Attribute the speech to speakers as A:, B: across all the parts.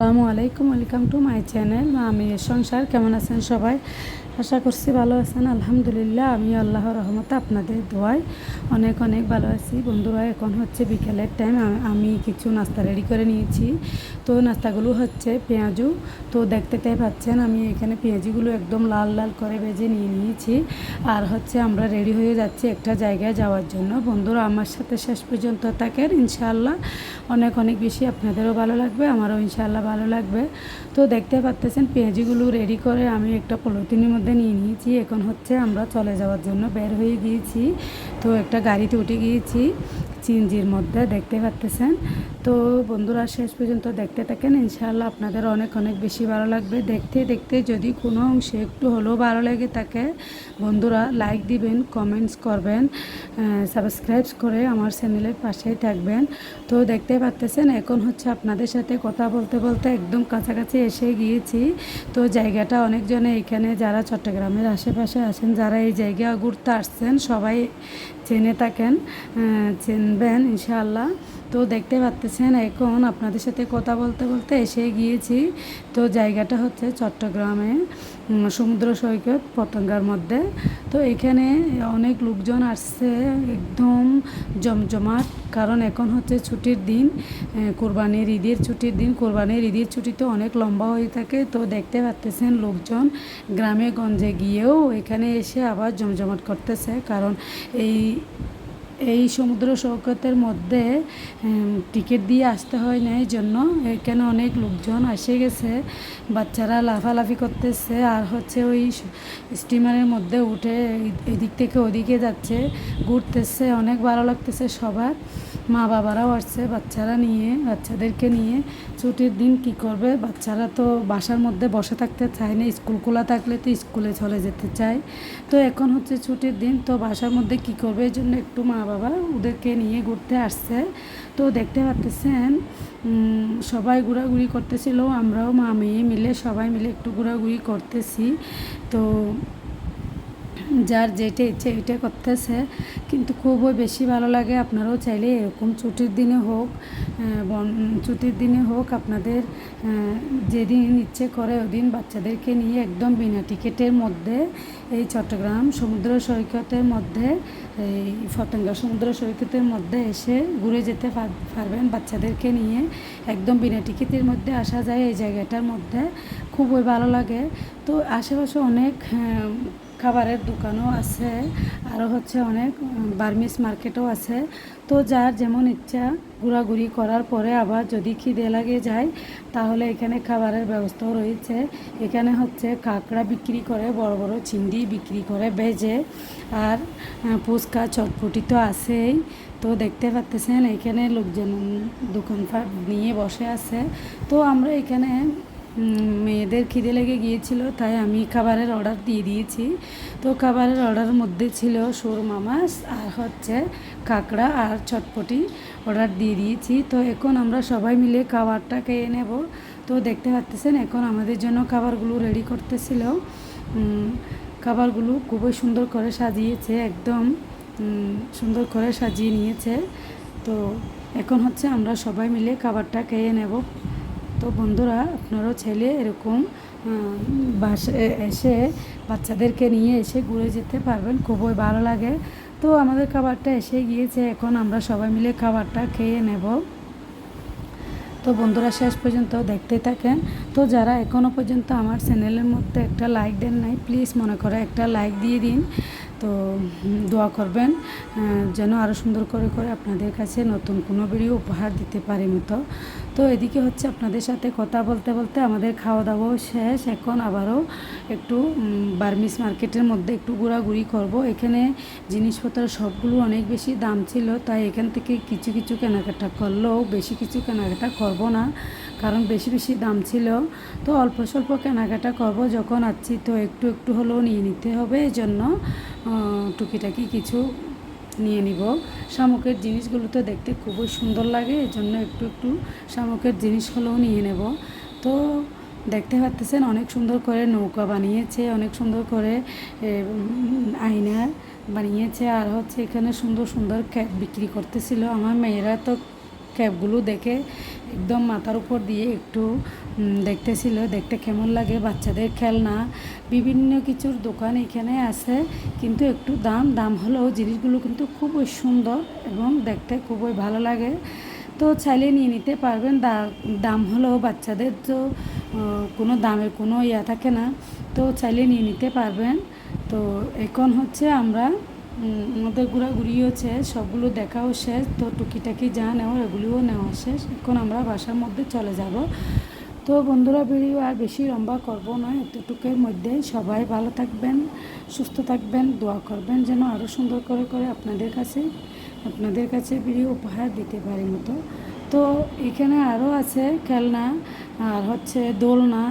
A: আসসালামু আলাইকুম, welcome to my channel. আমি সংসার কেমন আছেন সবাই? আশা করছি ভালো আছেন, আলহামদুলিল্লাহ। আমি আল্লাহর রহমতে আপনাদের দোয়ায় অনেক অনেক ভালো আছি। বন্ধুরা, এখন হচ্ছে বিকেলের টাইম আমি কিছু নাস্তা রেডি করে নিয়েছি। তো নাস্তাগুলো হচ্ছে পেঁয়াজু। তো দেখতে তাই পাচ্ছেন, আমি এখানে পেঁয়াজিগুলো একদম লাল লাল করে ভেজে নিয়ে নিয়েছি। আর হচ্ছে আমরা রেডি হয়ে যাচ্ছি একটা জায়গায় যাওয়ার জন্য। বন্ধুরা, আমার সাথে শেষ পর্যন্ত থাকেন। ইনশাআল্লাহ অনেক অনেক বেশি আপনাদেরও ভালো লাগবে, আমারও ইনশাআল্লাহ ভালো লাগবে। তো দেখতে পাচ্তেছেন পেঁয়াজিগুলো রেডি করে আমি একটা পলিথিনের মধ্যে নিয়ে নিয়েছি। এখন হচ্ছে আমরা চলে যাওয়ার জন্য বের হয়ে গিয়েছি। তো একটা গাড়িতে উঠে গিয়েছি চিঞ্জির মধ্যে, দেখতে পাচ্তেছেন? তো বন্ধুরা, শেষ পর্যন্ত দেখতে থাকেন। ইনশাআল্লাহ আপনাদের অনেক অনেক বেশি ভালো লাগবে। দেখতে দেখতে যদি কোনো অংশে একটু হলেও ভালো লেগে থাকে, বন্ধুরা লাইক দিবেন কমেন্টস করবেন সাবস্ক্রাইব করে আমার চ্যানেলের পাশেই থাকবেন। তো দেখতে পাচ্তেছেন, এখন হচ্ছে আপনাদের সাথে কথা বলতে বলতে একদম কাছাকাছি এসে গিয়েছি। তো জায়গাটা অনেকজনে এখানে যারা চট্টগ্রামের আশেপাশে আছেন, যারা এই জায়গা ঘুরতে আসছেন, সবাই চেনে থাকেন চিনবেন, ইনশাআল্লাহ। তো দেখতে পাচ্তেছেন, এখন আপনাদের সাথে কথা বলতে বলতে এসে গিয়েছি। তো জায়গাটা হচ্ছে চট্টগ্রামে সমুদ্র সৈকত পতঙ্গার মধ্যে। তো এখানে অনেক লোকজন আসছে, একদম জমজমাট। কারণ এখন হচ্ছে ছুটির দিন কোরবানির ঈদের ছুটির দিন। কোরবানির ঈদের ছুটি তো অনেক লম্বা হয়ে থাকে। তো দেখতে পাচ্তেছেন লোকজন গ্রামে গঞ্জে গিয়েও এখানে এসে আবার জমজমাট করতেছে। কারণ এই এই সমুদ্র সৈকতের মধ্যে টিকিট দিয়ে আসতে হয় না এই জন্য এখানে অনেক লোকজন এসে গেছে, বাচ্চারা লাফালাফি করতেছে, আর হচ্ছে ওই স্টিমারের মধ্যে উঠে এদিক থেকে ওদিকে যাচ্ছে, ঘুরতেছে, অনেক ভালো লাগতেছে সবার। মা বাবারাও আসছে, বাচ্চারা নিয়ে, বাচ্চাদেরকে নিয়ে। ছুটির দিন কি করবে? বাচ্চারা তো বাসার মধ্যে বসে থাকতে চায় না, স্কুল খোলা থাকলে তো স্কুলে চলে যেতে চায়। তো এখন হচ্ছে ছুটির দিন, তো বাসার মধ্যে কি করবে? এই জন্য একটু মা বাবা ওদেরকে নিয়ে ঘুরতে আসছে। তো দেখতে পাচ্তেছেন সবাই ঘোরাঘুরি করতেছিল, আমরাও মা মেয়ে মিলে সবাই মিলে একটু ঘোরাঘুরি করতেছি। তো যার যেটা ইচ্ছে এটা করতেছে। কিন্তু খুবই বেশি ভালো লাগে আপনারাও চাইলে এরকম ছুটির দিনে হোক ছুটির দিনে হোক আপনাদের যেদিন ইচ্ছে করে ওদিন বাচ্চাদেরকে নিয়ে একদম বিনা টিকিটের মধ্যে এই চট্টগ্রাম সমুদ্র সৈকতের মধ্যে, এই ফতেঙ্গা সমুদ্র সৈকতের মধ্যে এসে ঘুরে যেতে পারবেন বাচ্চাদেরকে নিয়ে। একদম বিনা টিকিটের মধ্যে আসা যায় এই জায়গাটার মধ্যে। খুবই ভালো লাগে। তো আশেপাশে অনেক খাবারের দোকানও আছে আরও হচ্ছে অনেক বার্মিস মার্কেটও আছে। তো যার যেমন ইচ্ছা ঘোরাঘুরি করার পরে আবার যদি খিদে লাগে যায়, তাহলে এখানে খাবারের ব্যবস্থাও রয়েছে। এখানে হচ্ছে কাঁকড়া বিক্রি করে, বড় বড় চিংড়ি বিক্রি করে, ভেজে আর ফুচকা চটপটি তো আছেই। তো দেখতে পাচ্তেছেন, এখানে লোকজন দোকানপাট নিয়ে বসে আছে। তো আমরা এখানে মেয়েদের খিদে লেগে গিয়েছিল, তাই আমি খাবারের অর্ডার দিয়ে দিয়েছি। তো খাবারের অর্ডারের মধ্যে ছিল সুরমা মাছ আর হচ্ছে কাঁকড়া আর চটপটি অর্ডার দিয়ে দিয়েছি। তো এখন আমরা সবাই মিলে খাবারটা খেয়ে নেব। তো দেখতে পাচ্ছেন এখন আমাদের জন্য খাবারগুলো রেডি করতেছিল। খাবারগুলো খুবই সুন্দর করে সাজিয়েছে, একদম সুন্দর করে সাজিয়ে নিয়েছে। তো এখন হচ্ছে আমরা সবাই মিলে খাবারটা খেয়ে নেব। তো বন্ধুরা, আপনারাও ছেলে এরকম বাসে এসে বাচ্চাদেরকে নিয়ে এসে ঘুরে যেতে পারবেন, খুবই ভালো লাগে। তো আমাদের খাবারটা এসে গিয়েছে, এখন আমরা সবাই মিলে খাবারটা খেয়ে নেব। তো বন্ধুরা, শেষ পর্যন্ত দেখতে থাকেন। তো যারা এখনও পর্যন্ত আমার চ্যানেলের মধ্যে একটা লাইক দেন নাই, প্লিজ মনে করে একটা লাইক দিয়ে দিন। তো দোয়া করবেন যেন আরও সুন্দর করে করে আপনাদের কাছে নতুন কোনো ভিডিও উপহার দিতে পারি মতো। তো এদিকে হচ্ছে আপনাদের সাথে কথা বলতে বলতে আমাদের খাওয়া দাওয়াও শেষ। এখন আবারও একটু বার্মিস মার্কেটের মধ্যে একটু ঘোরাঘুরি করব। এখানে জিনিসপত্র সবগুলো অনেক বেশি দাম ছিল, তাই এখান থেকে কিছু কিছু কেনাকাটা করলেও বেশি কিছু কেনাকাটা করব না, কারণ বেশি বেশি দাম ছিল। তো অল্প, স্বল্প কেনাকাটা করব যখন আছি, তো একটু একটু হলেও নিয়ে নিতে হবে। এই জন্য টুকিটাকি কিছু নিয়ে নিব। শামুকের জিনিসগুলো তো দেখতে খুবই সুন্দর লাগে এই জন্য একটু একটু শামুকের জিনিসগুলোও নিয়ে নেব। তো দেখতে পাচ্তেছেন অনেক সুন্দর করে নৌকা বানিয়েছে, অনেক সুন্দর করে আয়না বানিয়েছে, আর হচ্ছে এখানে সুন্দর সুন্দর ক্যাপ বিক্রি করতেছিল। আমার মেয়েরা তো ক্যাবগুলো দেখে একদম মাথার উপর দিয়ে একটু দেখতেছিল, দেখতে কেমন লাগে বাচ্চাদের খেলনা। বিভিন্ন কিছুর দোকান এখানে আছে, কিন্তু একটু দাম দাম হলেও জিনিসগুলো কিন্তু খুবই সুন্দর এবং দেখতে খুবই ভালো লাগে। তো চাইলে নিয়ে নিতে পারবেন দাম হলেও বাচ্চাদের তো কোনো দামের কোনো ইয়া থাকে না। তো চাইলে নিয়ে নিতে পারবেন। তো এখন হচ্ছে আমরা আমাদের ঘোরাঘুরি হচ্ছে, সবগুলো দেখাও শেষ, তো টুকিটাকি যা নেওয়া এগুলিও নেওয়া শেষ। এখন আমরা বাসার মধ্যে চলে যাব। তো বন্ধুরা, ভিডিও আর বেশি লম্বা করব না, এতটুকুর মধ্যে। সবাই ভালো থাকবেন, সুস্থ থাকবেন, দোয়া করবেন যেন আরও সুন্দর করে করে আপনাদের কাছে আপনাদের কাছে ভিডিও উপহার দিতে পারি মতো। তো এখানে আরও আছে খেলনা, আর হচ্ছে দোলনা,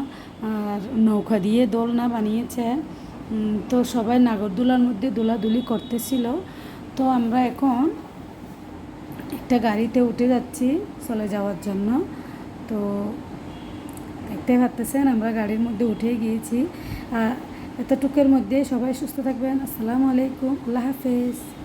A: আর নৌকা দিয়ে দোলনা বানিয়েছে। তো সবাই নাগরদোলার মধ্যে দোলাদুলি করতেছিল। তো আমরা এখন একটা গাড়িতে উঠে যাচ্ছি চলে যাওয়ার জন্য। তো দেখতে পারতেছেন আমরা গাড়ির মধ্যে উঠে গিয়েছি। আর এতটুকুর মধ্যে সবাই সুস্থ থাকবেন। আসসালামু আলাইকুম। আল্লাহ হাফেজ।